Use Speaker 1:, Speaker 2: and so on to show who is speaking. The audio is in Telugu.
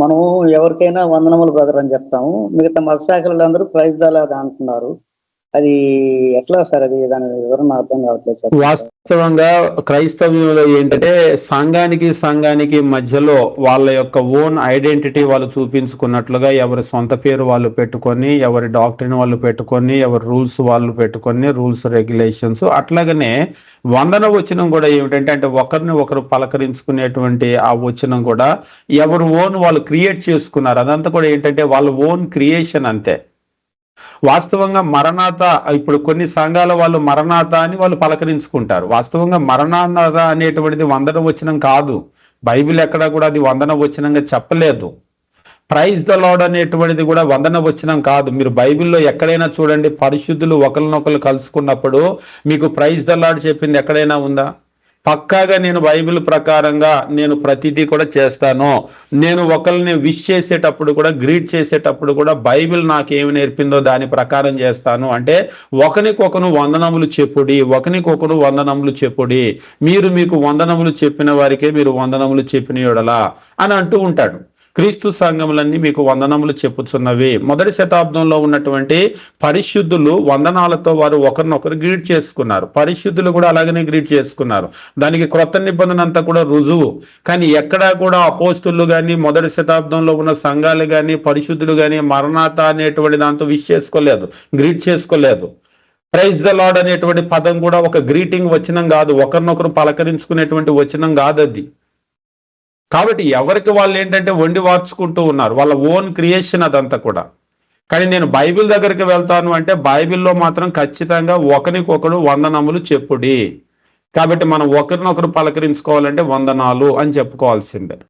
Speaker 1: మనము ఎవరికైనా వందనములు బ్రదర్ అని చెప్తాము. మిగతా మత శాఖలు అందరూ ప్రైజ్ దాలాది అంటున్నారు. అది ఎట్లా సార్ అది? దాని వివరణ అర్థం కావట్లేదు సార్.
Speaker 2: వాస్తవంగా క్రైస్తవ్యంలో ఏంటంటే సంఘానికి సంఘానికి మధ్యలో వాళ్ళ యొక్క ఓన్ ఐడెంటిటీ వాళ్ళు చూపించుకున్నట్లుగా ఎవరి సొంత పేరు వాళ్ళు పెట్టుకొని ఎవరి డాక్టర్ని వాళ్ళు పెట్టుకొని ఎవరి రూల్స్ వాళ్ళు పెట్టుకొని రూల్స్ రెగ్యులేషన్స్ అట్లాగనే వందన వచనం కూడా ఏమిటంటే అంటే ఒకరిని ఒకరు పలకరించుకునేటువంటి ఆ వచనం కూడా ఎవరు ఓన్ వాళ్ళు క్రియేట్ చేసుకున్నారు. అదంతా కూడా ఏంటంటే వాళ్ళ ఓన్ క్రియేషన్ అంతే. వాస్తవంగా మరణాత ఇప్పుడు కొన్ని సంఘాల వాళ్ళు మరణాత అని వాళ్ళు పలకరించుకుంటారు. వాస్తవంగా మరణాత అనేటువంటిది వందన వచనం కాదు. బైబిల్ ఎక్కడ కూడా అది వందన వచనంగా చెప్పలేదు. ప్రైజ్ ద లాడ్ అనేటువంటిది కూడా వందన వచనం కాదు. మీరు బైబిల్లో ఎక్కడైనా చూడండి పరిశుద్ధులు ఒకరినొకరు కలుసుకున్నప్పుడు మీకు ప్రైజ్ ద లాడ్ చెప్పింది ఎక్కడైనా ఉందా? పక్కాగా నేను బైబిల్ ప్రకారంగా నేను ప్రతిదీ కూడా చేస్తాను. నేను ఒకరిని విష్ చేసేటప్పుడు కూడా గ్రీట్ చేసేటప్పుడు కూడా బైబిల్ నాకు ఏమి నేర్పిందో దాని ప్రకారం చేస్తాను. అంటే ఒకరికొకరు వందనములు చెప్పుడి ఒకరికొకరు వందనములు చెప్పుడి. మీరు మీకు వందనములు చెప్పిన వారికే మీరు వందనములు చెప్పిన యెడల అని అంటూ ఉంటాడు. క్రీస్తు సంఘములన్నీ మీకు వందనములు చెప్పుచున్నవి. మొదటి శతాబ్దంలో ఉన్నటువంటి పరిశుద్ధులు వందనాలతో వారు ఒకరినొకరు గ్రీట్ చేసుకున్నారు. పరిశుద్ధులు కూడా అలాగనే గ్రీట్ చేసుకున్నారు. దానికి క్రొత్త నిబంధన అంతా కూడా రుజువు. కానీ ఎక్కడా కూడా అపోస్తులు కానీ మొదటి శతాబ్దంలో ఉన్న సంఘాలు కానీ పరిశుద్ధులు కానీ మరణాత అనేటువంటి దాంతో విష్ చేసుకోలేదు గ్రీట్ చేసుకోలేదు. ప్రైజ్ ద లాడ్ అనేటువంటి పదం కూడా ఒక గ్రీటింగ్ వచనం కాదు. ఒకరినొకరు పలకరించుకునేటువంటి వచనం కాదు అది కాబట్టి ఎవరికి వాళ్ళు ఏంటంటే వండి వార్చుకుంటూ ఉన్నారు? వాళ్ళ ఓన్ క్రియేషన్ అదంతా కూడా. కానీ నేను బైబిల్ దగ్గరికి వెళ్తాను అంటే బైబిల్లో మాత్రం ఖచ్చితంగా ఒకరికొకరు వందనములు చెప్పుడి. కాబట్టి మనం ఒకరినొకరు పలకరించుకోవాలంటే వందనాలు అని చెప్పుకోవాల్సిందే.